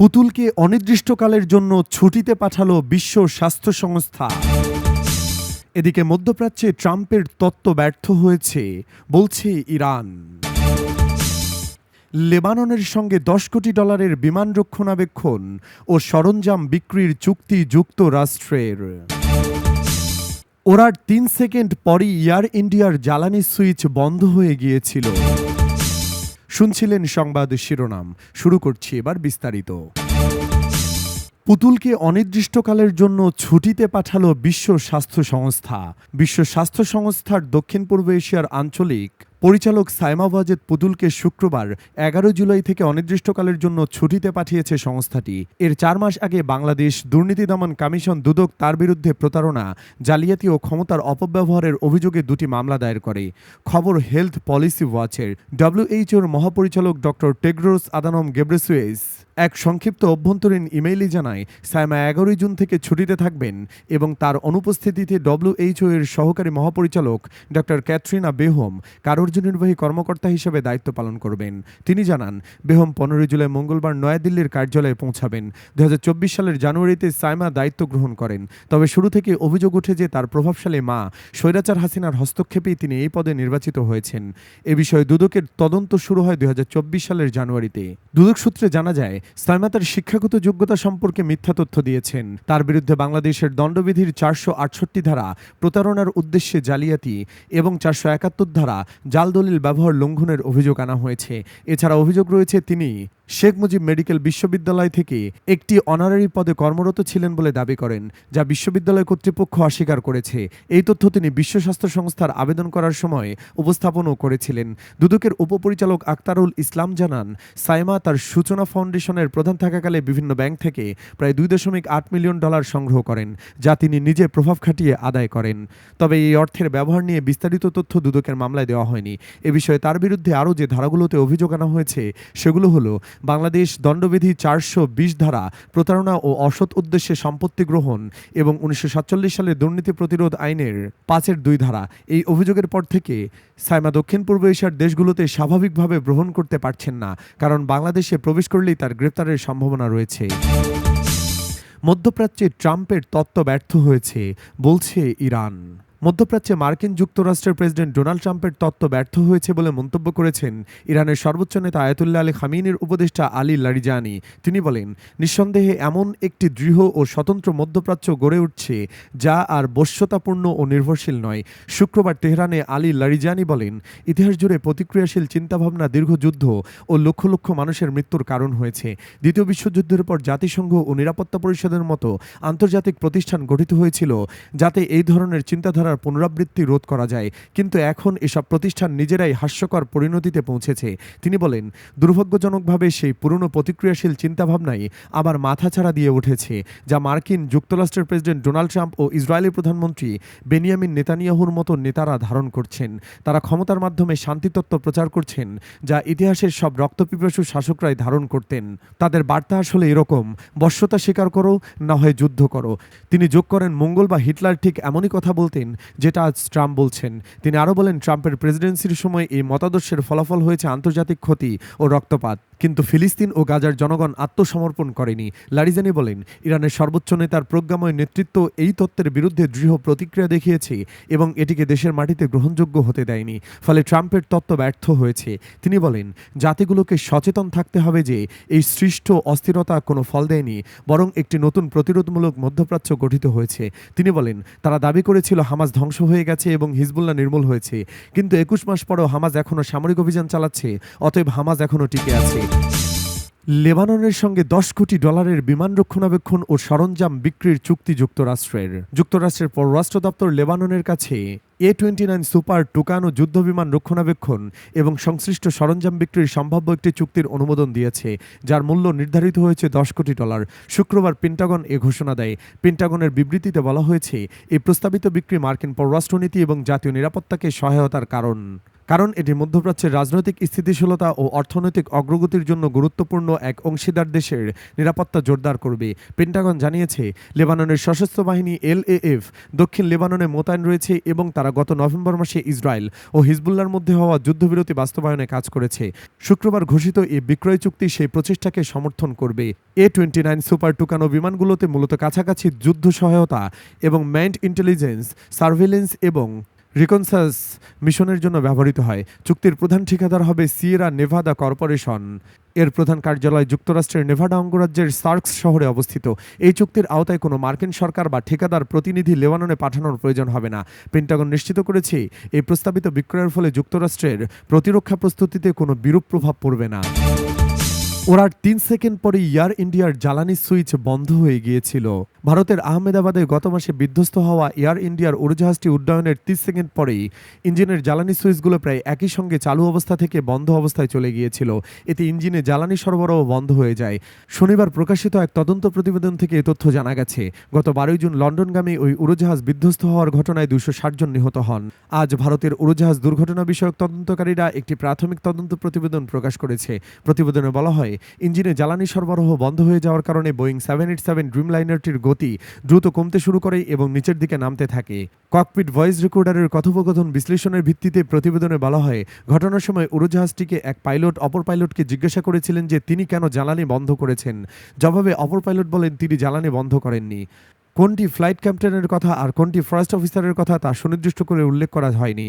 পুতুলকে অনির্দিষ্টকালের জন্য ছুটিতে পাঠালো বিশ্ব স্বাস্থ্য সংস্থা। এদিকে মধ্যপ্রাচ্যে ট্রাম্পের তত্ত্ব ব্যর্থ হয়েছে, বলছে ইরান। লেবাননের সঙ্গে দশ কোটি ডলারের বিমান রক্ষণাবেক্ষণ ও সরঞ্জাম বিক্রির চুক্তি যুক্তরাষ্ট্রের। ওরার তিন সেকেন্ড পরই এয়ার ইন্ডিয়ার জ্বালানি সুইচ বন্ধ হয়ে গিয়েছিল। শুনছিলেন সংবাদ শিরোনাম। শুরু করছি এবার বিস্তারিত। পুতুলকে অনির্দিষ্টকালের জন্য ছুটিতে পাঠালো বিশ্ব স্বাস্থ্য সংস্থা। বিশ্ব স্বাস্থ্য সংস্থার দক্ষিণ পূর্ব এশিয়ার আঞ্চলিক পরিচালক সাইমা ওয়াজেদ পুতুলকে শুক্রবার এগারো জুলাই থেকে অনির্দিষ্টকালের জন্য ছুটিতে পাঠিয়েছে সংস্থাটি। এর চার মাস আগে বাংলাদেশ দুর্নীতি দমন কমিশন দুদক তার বিরুদ্ধে প্রতারণা, জালিয়াতি ও ক্ষমতার অপব্যবহারের অভিযোগে দুটি মামলা দায়ের করে। খবর হেলথ পলিসি ওয়াচের। ডব্লিউএইচওর মহাপরিচালক ডক্টর টেগ্রোস আদানম গেব্রেসুয়েস এক সংক্ষিপ্ত অভ্যন্তরীণ ইমেইলে জানায়, সাইমা এগারোই জুন থেকে ছুটিতে থাকবেন এবং তার অনুপস্থিতিতে ডব্লিউএইচও এর সহকারী মহাপরিচালক ডক্টর ক্যাথরিনা বেহম কার্যনির্বাহী কর্মকর্তা হিসেবে দায়িত্ব পালন করবেন। তিনি জানান বেহম পনেরোই জুলাই মঙ্গলবার নয়াদিল্লির কার্যালয়ে পৌঁছাবেন। দু সালের জানুয়ারিতে সাইমা দায়িত্ব গ্রহণ করেন। তবে শুরু থেকে অভিযোগ ওঠে যে তার প্রভাবশালী মা স্বৈরাচার হাসিনার হস্তক্ষেপেই তিনি এই পদে নির্বাচিত হয়েছেন। এ বিষয়ে দুদকের তদন্ত শুরু হয় দুই হাজার চব্বিশ সালের জানুয়ারিতে। দুদক সূত্রে জানা যায়, সাইমা তার শিক্ষাগত যোগ্যতা সম্পর্কে মিথ্যা তথ্য দিয়েছেন। তার বিরুদ্ধে বাংলাদেশের দণ্ডবিধির চারশো আটষট্টি ধারা প্রতারণার উদ্দেশ্যে জালিয়াতি এবং চারশো একাত্তর ধারা জাল দলিল ব্যবহার লঙ্ঘনের অভিযোগ আনা হয়েছে। এছাড়া অভিযোগ রয়েছে তিনি শেখ মুজিব মেডিকেল বিশ্ববিদ্যালয় থেকে একটি অনারারি পদে কর্মরত ছিলেন বলে দাবি করেন, যা বিশ্ববিদ্যালয় কর্তৃপক্ষ অস্বীকার করেছে। এই তথ্য তিনি বিশ্ব স্বাস্থ্য সংস্থার আবেদন করার সময় উপস্থাপনও করেছিলেন। দুদকের উপপরিচালক আক্তারুল ইসলাম জানান, সাইমা তার সূচনা ফাউন্ডেশনের প্রধান থাকাকালে বিভিন্ন ব্যাংক থেকে প্রায় দুই দশমিক আট মিলিয়ন ডলার সংগ্রহ করেন, যা তিনি নিজে প্রভাব খাটিয়ে আদায় করেন। তবে এই অর্থের ব্যবহার নিয়ে বিস্তারিত তথ্য দুদকের মামলায় দেওয়া হয়নি। এ বিষয়ে তার বিরুদ্ধে আরও যে ধারাগুলোতে অভিযোগ আনা হয়েছে, সেগুলো হলো বাংলাদেশ দণ্ডবিধি চারশো বিশ ধারা প্রতারণা ও অসৎ উদ্দেশ্যে সম্পত্তি গ্রহণ এবং উনিশশো সালের দুর্নীতি প্রতিরোধ আইনের পাঁচের দুই ধারা এই অভিযোগের পর থেকে সাইমা দক্ষিণ পূর্ব এশিয়ার দেশগুলোতে স্বাভাবিকভাবে গ্রহণ করতে পারছেন না, কারণ বাংলাদেশে প্রবেশ করলেই তার গ্রেপ্তারের সম্ভাবনা রয়েছে। মধ্যপ্রাচ্যে ট্রাম্পের তত্ত্ব ব্যর্থ হয়েছে, বলছে ইরান। মধ্যপ্রাচ্যে মার্কিন যুক্তরাষ্ট্রের প্রেসিডেন্ট ডোনাল্ড ট্রাম্পের তত্ত্ব ব্যর্থ হয়েছে বলে মন্তব্য করেছেন ইরানের সর্বোচ্চ নেতা আয়াতুল্লাহ আলী খামিনের উপদেষ্টা আলী লারিজানি। তিনি বলেন, নিঃসন্দেহে এমন একটি দৃঢ় ও স্বতন্ত্র মধ্যপ্রাচ্য গড়ে উঠছে যা আর বশ্যতাপূর্ণ ও নির্ভরশীল নয়। শুক্রবার তেহরানে আলী লারিজানি বলেন, ইতিহাস জুড়ে প্রতিক্রিয়াশীল চিন্তাভাবনা দীর্ঘ যুদ্ধ ও লক্ষ লক্ষ মানুষের মৃত্যুর কারণ হয়েছে। দ্বিতীয় বিশ্বযুদ্ধের পর জাতিসংঘ ও নিরাপত্তা পরিষদের মতো আন্তর্জাতিক প্রতিষ্ঠান গঠিত হয়েছিল যাতে এই ধরনের চিন্তাধারা ঘটনার পুনরাবৃত্তি রোধ করা যায়। কিন্তু এখন এসব প্রতিষ্ঠান নিজেরাই হাস্যকর পরিণতিতে পৌঁছেছে। তিনি বলেন, দুর্ভাগ্যজনকভাবে সেই পুরনো প্রতিক্রিয়াশীল চিন্তাভাবনাই আবার মাথাছাড়া দিয়ে উঠেছে, যা মার্কিন যুক্তরাষ্ট্রের প্রেসিডেন্ট ডোনাল্ড ট্রাম্প ও ইসরায়েলি প্রধানমন্ত্রী বেনিয়ামিন নেতানিয়াহুর মতো নেতারা ধারণ করছেন। তারা ক্ষমতার মাধ্যমে শান্তিতত্ত্ব প্রচার করছেন, যা ইতিহাসের সব রক্তপিপাসু শাসকরাই ধারণ করতেন। তাদের বার্তা আসলে এরকম, বশ্যতা স্বীকার করো, না হয় যুদ্ধ করো। তিনি যোগ করেন, মঙ্গল বা হিটলার ঠিক এমনই কথা বলতেন যেটা আজ ট্রাম্প বলছেন। তিনি আরও বলেন, ট্রাম্পের প্রেসিডেন্সির সময় এই মতাদর্শের ফলাফল হয়েছে আন্তর্জাতিক ক্ষতি ও রক্তপাত। কিন্তু ফিলিস্তিন ও গাজার জনগণ আত্মসমর্পণ করেনি। লারিজানি বলেন, ইরানের সর্বোচ্চ নেতার প্রজ্ঞাময় নেতৃত্ব এই তত্ত্বের বিরুদ্ধে দৃঢ় প্রতিক্রিয়া দেখিয়েছে এবং এটিকে দেশের মাটিতে গ্রহণযোগ্য হতে দেয়নি। ফলে ট্রাম্পের তত্ত্ব ব্যর্থ হয়েছে। তিনি বলেন, জাতিগুলোকে সচেতন থাকতে হবে যে এই সৃষ্ট অস্থিরতা কোনো ফল দেয়নি, বরং একটি নতুন প্রতিরোধমূলক মধ্যপ্রাচ্য গঠিত হয়েছে। তিনি বলেন, তারা দাবি করেছিল হামাজ ধ্বংস হয়ে গেছে এবং হিজবুল্লাহ নির্মূল হয়েছে। কিন্তু একুশ মাস পরেও হামাজ এখনও সামরিক অভিযান চালাচ্ছে, অতএব হামাজ এখনও টিকে আছে। লেবাননের সঙ্গে দশ কোটি ডলারের বিমান রক্ষণাবেক্ষণ ও সরঞ্জাম বিক্রির চুক্তি যুক্তরাষ্ট্রের। যুক্তরাষ্ট্রের পররাষ্ট্র দপ্তর লেবাননের কাছে A twenty nine Super Tucano যুদ্ধবিমান রক্ষণাবেক্ষণ এবং সংশ্লিষ্ট সরঞ্জাম বিক্রির সম্ভাব্য একটি চুক্তির অনুমোদন দিয়েছে, যার মূল্য নির্ধারিত হয়েছে দশ কোটি ডলার। শুক্রবার পেন্টাগন এ ঘোষণা দেয়। পেন্টাগনের বিবৃতিতে বলা হয়েছে, এই প্রস্তাবিত বিক্রি মার্কিন পররাষ্ট্রনীতি এবং জাতীয় নিরাপত্তাকে সহায়তার কারণ। কারণ এটি মধ্যপ্রাচ্যের রাজনৈতিক স্থিতিশীলতা ও অর্থনৈতিক অগ্রগতির জন্য গুরুত্বপূর্ণ এক অংশীদার দেশের নিরাপত্তা জোরদার করবে। পেন্টাগন জানিয়েছে, লেবাননের সশস্ত্র বাহিনী এলএএফ দক্ষিণ লেবাননে মোতায়েন রয়েছে এবং তারা তারা গত নভেম্বর মাসে ইসরায়েল ও হিজবুল্লার মধ্যে হওয়া যুদ্ধবিরতি বাস্তবায়নে কাজ করেছে। শুক্রবার ঘোষিত এই বিক্রয় চুক্তি সেই প্রচেষ্টাকে সমর্থন করবে। A twenty nine Super Tucano বিমানগুলোতে মূলত কাছাকাছি যুদ্ধ সহায়তা এবং ম্যান্ড ইন্টেলিজেন্স, সার্ভেলেন্স এবং রিকনসাস মিশনের জন্য ব্যবহৃত হয়। চুক্তির প্রধান ঠিকাদার হবে সিয়েরা নেভাদা কর্পোরেশন এর প্রধান কার্যালয় যুক্তরাষ্ট্রের নেভাডা অঙ্গরাজ্যের সার্কস শহরে অবস্থিত। এই চুক্তির আওতায় কোনো মার্কিন সরকার বা ঠিকাদার প্রতিনিধি লেবাননে পাঠানোর প্রয়োজন হবে না। পেন্টাগন নিশ্চিত করেছে, এই প্রস্তাবিত বিক্রয়ের ফলে যুক্তরাষ্ট্রের প্রতিরক্ষা প্রস্তুতিতে কোনো বিরূপ প্রভাব পড়বে না। ওরার তিন সেকেন্ড পরে এয়ার ইন্ডিয়ার জ্বালানি সুইচ বন্ধ হয়ে গিয়েছিল। ভারতের আহমেদাবাদে গত মাসে বিধ্বস্ত হওয়া এয়ার ইন্ডিয়ার উড়োজাহাজটি উড্ডয়নের তিরিশ সেকেন্ড পরেই ইঞ্জিনের জ্বালানি সুইচগুলো প্রায় একই সঙ্গে চালু অবস্থা থেকে বন্ধ অবস্থায় চলে গিয়েছিল। এতে ইঞ্জিনে জ্বালানি সরবরাহ বন্ধ হয়ে যায়। শনিবার প্রকাশিত এক তদন্ত প্রতিবেদন থেকে এ তথ্য জানা গেছে। গত বারোই জুন লন্ডনগামী ওই উড়োজাহাজ বিধ্বস্ত হওয়ার ঘটনায় দুশো জন নিহত হন। আজ ভারতের উড়োজাহাজ দুর্ঘটনা বিষয়ক তদন্তকারীরা একটি প্রাথমিক তদন্ত প্রতিবেদন প্রকাশ করেছে। প্রতিবেদনে বলা হয়, ইঞ্জিনে জ্বালানি সরবরাহ বন্ধ হয়ে যাওয়ার কারণে বোয়িং সেভেন এইট সেভেন ড্রিমলাইনারটির গতি দ্রুত কমতে শুরু করে এবং নিচের দিকে নামতে থাকে। ককপিট ভয়েস রেকর্ডারের কথোপকথন বিশ্লেষণের ভিত্তিতে প্রতিবেদনে বলা হয়, ঘটনার সময় উড়োজাহাজটিকে এক পাইলট অপর পাইলটকে জিজ্ঞাসা করেছিলেন যে তিনি কেন জ্বালানি বন্ধ করেছেন। জবাবে অপর পাইলট বলেন, তিনি জ্বালানি বন্ধ করেননি। কোনটি ফ্লাইট ক্যাপ্টেনের কথা আর কোনটি ফার্স্ট অফিসারের কথা তা সুনির্দিষ্ট করে উল্লেখ করা হয়নি।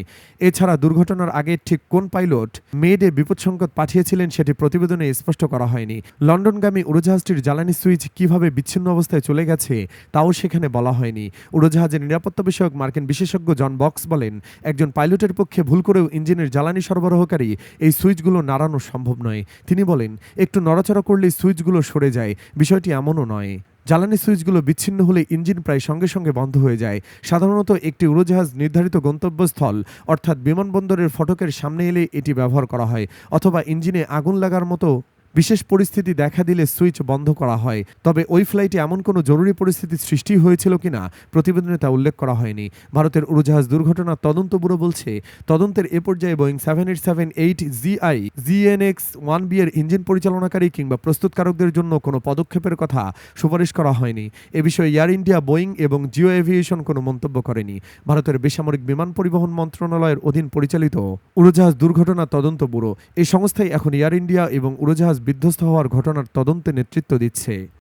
এছাড়া দুর্ঘটনার আগে ঠিক কোন পাইলট মেয়েডে বিপদ সংকেত পাঠিয়েছিলেন সেটি প্রতিবেদনে স্পষ্ট করা হয়নি। লন্ডনগামী উড়োজাহাজটির জ্বালানি সুইচ কীভাবে বিচ্ছিন্ন অবস্থায় চলে গেছে তাও সেখানে বলা হয়নি। উড়োজাহাজের নিরাপত্তা বিষয়ক মার্কিন বিশেষজ্ঞ জন বক্স বলেন, একজন পাইলটের পক্ষে ভুল করেও ইঞ্জিনের জ্বালানি সরবরাহকারী এই সুইচগুলো নাড়ানো সম্ভব নয়। তিনি বলেন, একটু নড়াচড়া করলেই সুইচগুলো সরে যায়, বিষয়টি এমনও নয়। জ্বালানি সুইচগুলো বিচ্ছিন্ন হলে ইঞ্জিন প্রায় সঙ্গে সঙ্গে বন্ধ হয়ে যায়। সাধারণত একটি উড়োজাহাজ নির্ধারিত গন্তব্যস্থল, অর্থাৎ বিমানবন্দরের ফটকের সামনে এলে এটি ব্যবহার করা হয়, অথবা ইঞ্জিনে আগুন লাগার মতো বিশেষ পরিস্থিতি দেখা দিলে সুইচ বন্ধ করা হয়। তবে ওই ফ্লাইটে এমন কোনো জরুরি পরিস্থিতির সৃষ্টি হয়েছিল কিনা প্রতিবেদনে তা উল্লেখ করা হয়নি। ভারতের উড়োজাহাজ দুর্ঘটনা তদন্ত ব্যুরো বলছে, তদন্তের এ পর্যায়ে Boeing seven eight seven eight GI, GNX one B এর ইঞ্জিন পরিচালনাকারী কিংবা প্রস্তুতকারকদের জন্য কোনো পদক্ষেপের কথা সুপারিশ করা হয়নি। এ বিষয়ে এয়ার ইন্ডিয়া, বোয়িং এবং জিও এভিয়েশন কোনো মন্তব্য করেনি। ভারতের বেসামরিক বিমান পরিবহন মন্ত্রণালয়ের অধীন পরিচালিত উড়োজাহাজ দুর্ঘটনা তদন্ত ব্যুরো। এই সংস্থাই এখন এয়ার ইন্ডিয়া এবং উড়োজাহাজ বিধ্বস্ত হওয়ার ঘটনার তদন্তে নেতৃত্ব দিচ্ছে।